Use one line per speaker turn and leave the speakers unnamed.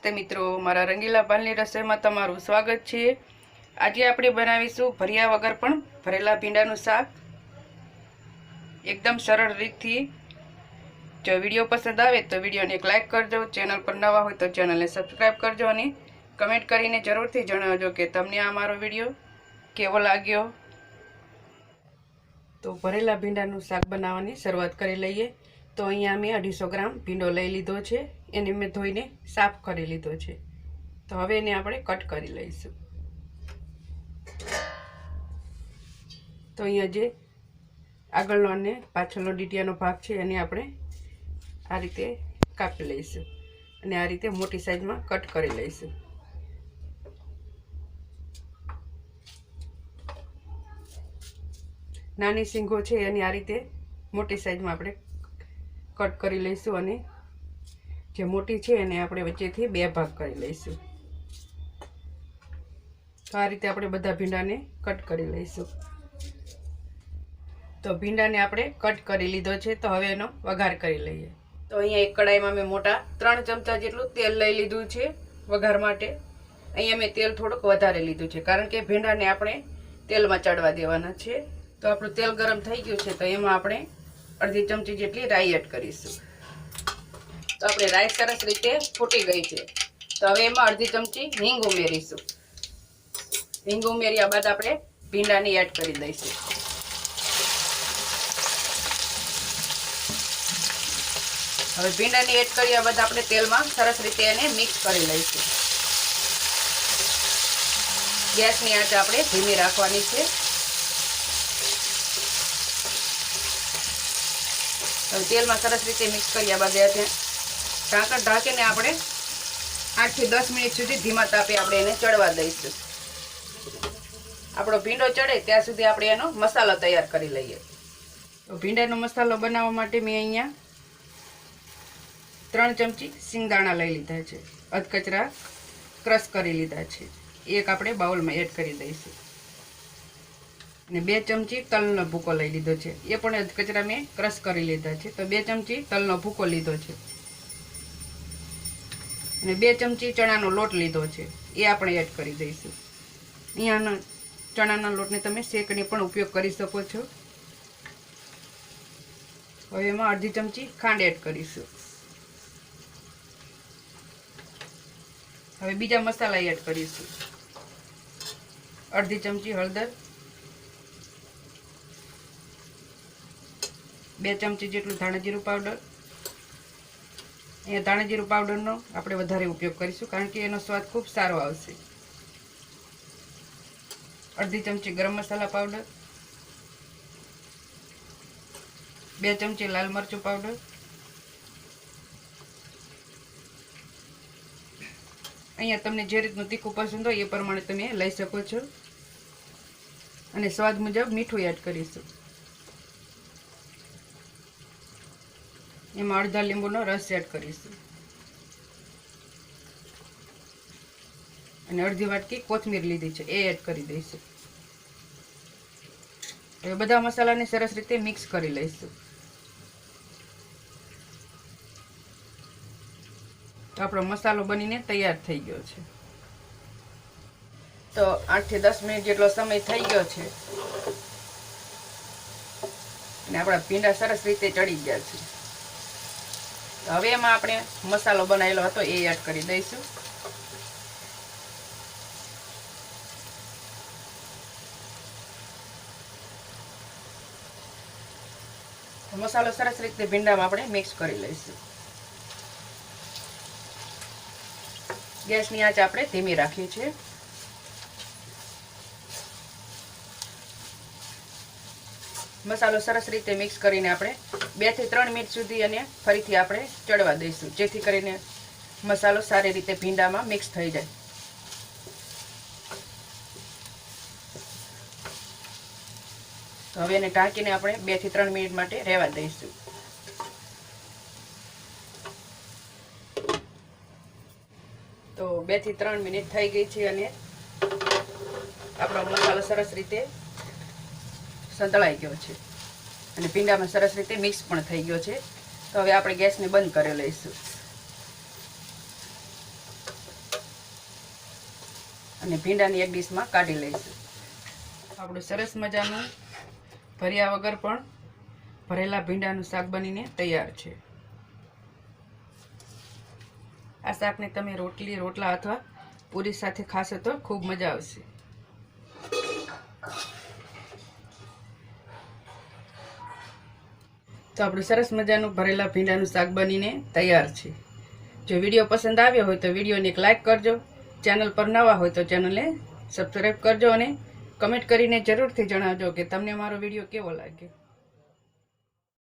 નમસ્તે મિત્રો, મારા રંગીલા ભાલની રસોઈમાં તમારું સ્વાગત છે. આજે આપણે બનાવીશું ભર્યા વગર પણ ભરેલા ભીંડાનું શાક. એકદમ સરળ રીતથી. જો વીડિયો પસંદ આવે તો વિડીયોને એક લાઇક કરજો, ચેનલ પર નવા હોય તો ચેનલને સબસ્ક્રાઈબ કરજો અને કમેન્ટ કરીને જરૂરથી જણાવજો કે તમને આ મારો વીડિયો કેવો લાગ્યો. તો ભરેલા ભીંડાનું શાક બનાવવાની શરૂઆત કરી લઈએ. તો અહીંયા મેં અઢીસો ગ્રામ ભીંડો લઈ લીધો છે. એને મેં ધોઈને સાફ કરી લીધો છે. તો હવે એને આપણે કટ કરી લઈશું. તો અહીંયા જે આગળનો અને પાછળનો ડીટીયાનો ભાગ છે, એને આપણે આ રીતે કાપી લઈશું અને આ રીતે મોટી સાઈઝમાં કટ કરી લઈશું. નાની સિંગો છે, એની આ રીતે મોટી સાઈઝમાં આપણે કટ કરી લઈશું અને જે મોટી છે એને આપણે વચ્ચેથી બે ભાગ કરી લઈશું. તો આ રીતે આપણે બધા ભીંડાને કટ કરી લઈશું. તો ભીંડાને આપણે કટ કરી લીધો છે, તો હવે એનો વઘાર કરી લઈએ. તો અહીંયા એક કડાઈમાં મેં મોટા ત્રણ ચમચા જેટલું તેલ લઈ લીધું છે વઘાર માટે. અહીંયા મેં તેલ થોડુંક વધારે લીધું છે, કારણ કે ભીંડાને આપણે તેલમાં ચડવા દેવાના છે. તો આપણું તેલ ગરમ થઈ ગયું છે, તો એમાં આપણે અડધી ચમચી જેટલી રાઈ એડ કરીશું. તો આપણે રાઈ સરસ રીતે ફૂટી ગઈ છે. તો હવે એમાં અડધી ચમચી હિંગ ઉમેરીશું. હિંગ ઉમેર્યા બાદ આપણે ભીંડાની એડ કરી દઈશું. હવે ભીંડાની એડ કર્યા બાદ આપણે તેલમાં સરસ રીતે એને મિક્સ કરી લઈશું. ગેસની આંચ આપણે ધીમી રાખવાની છે. તેલમાં સરસ રીતે મિક્સ કર્યા બાદ ઢાંકણ ઢાંકીને આપણે આઠથી દસ મિનિટ સુધી ધીમા તાપે આપણે એને ચડવા દઈશું. આપણો ભીંડો ચડે ત્યાં સુધી આપણે એનો મસાલો તૈયાર કરી લઈએ. તો ભીંડાનો મસાલો બનાવવા માટે મેં અહીંયા ત્રણ ચમચી સિંગદાણા લઈ લીધા છે. અધકચરા ક્રશ કરી લીધા છે. એક આપણે બાઉલમાં એડ કરી દઈશું. અને બે ચમચી તલનો ભૂકો લઈ લીધો છે. એ પણ અધકચરા મેં ક્રશ કરી લીધા છે. તો બે ચમચી તલનો ભૂકો લીધો છે. અને બે ચમચી ચણાનો લોટ લીધો છે. એ આપણે એડ કરી દઈશું. અહીંયાના ચણાના લોટને તમે શેકને પણ ઉપયોગ કરી શકો છો. હવે એમાં અડધી ચમચી ખાંડ એડ કરીશું. હવે બીજા મસાલા એડ કરીશું. અડધી ચમચી હળદર. બે ચમચી જેટલું ધાણાજીરું પાવડર. અહીંયા ધાણાજીરું પાવડરનો આપણે વધારે ઉપયોગ કરીશું, કારણ કે એનો સ્વાદ ખૂબ સારો આવશે. અડધી ચમચી ગરમ મસાલા પાવડર, બે ચમચી લાલ મરચું પાવડર, અહીંયા તમને જે રીતનું તીખું પસંદ હોય એ પ્રમાણે તમે લઈ શકો છો. અને સ્વાદ મુજબ મીઠું એડ કરીશું. એમાં અડધા લીંબુનો રસ એડ કરીશું. અને અડધી વાટકી કોથમીર લીધી છે, એ એડ કરી દઈશું. હવે બધા મસાલાને સરસ રીતે મિક્સ કરી લઈશું. તો આપણો મસાલો બનીને તૈયાર થઈ ગયો છે. તો આઠથી દસ મિનિટ જેટલો સમય થઈ ગયો છે. અને આપણા ભીંડા સરસ રીતે ચડી ગયા છે. હવે એમાં આપણે મસાલો બનાવેલો હતો એ એડ કરી દઈશું. મસાલો સરસ રીતે ભીંડામાં આપણે મિક્સ કરી લઈશું. ગેસની આંચ આપણે ધીમી રાખીએ છે મસાલો સરસ રીતે મિક્સ કરીને આપણે બેથી ત્રણ મિનિટ સુધી અને ફરીથી આપણે ચડવા દઈશું. જેથી કરીને મસાલો સારી રીતે ભીંડામાં મિક્સ થઈ જાય. તો હવે એને ઢાંકીને આપણે બેથી ત્રણ મિનિટ માટે રહેવા દઈશું. તો બેથી ત્રણ મિનિટ થઈ ગઈ છે અને આપણો મસાલો સરસ રીતે સંતળાઈ ગયો છે. અને ભીંડામાં સરસ રીતે મિક્સ પણ થઈ ગયો છે. તો હવે આપણે ગેસને બંધ કરી લઈશું. અને ભીંડાની એક ડીશમાં કાઢી લઈશું. આપણું સરસ મજાનું ભર્યા વગર પણ ભરેલા ભીંડાનું શાક બનીને તૈયાર છે. આ શાકને તમે રોટલી, રોટલા અથવા પૂરી સાથે ખાશો તો ખૂબ મજા આવશે. તો આપણું સરસ મજાનું ભરેલા ભીંડાનું શાક બનીને તૈયાર છે. જો વીડિયો પસંદ આવ્યો હોય તો વિડીયોને એક લાઇક કરજો, ચેનલ પર નવા હોય તો ચેનલને સબસ્ક્રાઈબ કરજો અને કમેન્ટ કરીને જરૂરથી જણાવજો કે તમને મારો વીડિયો કેવો લાગ્યો.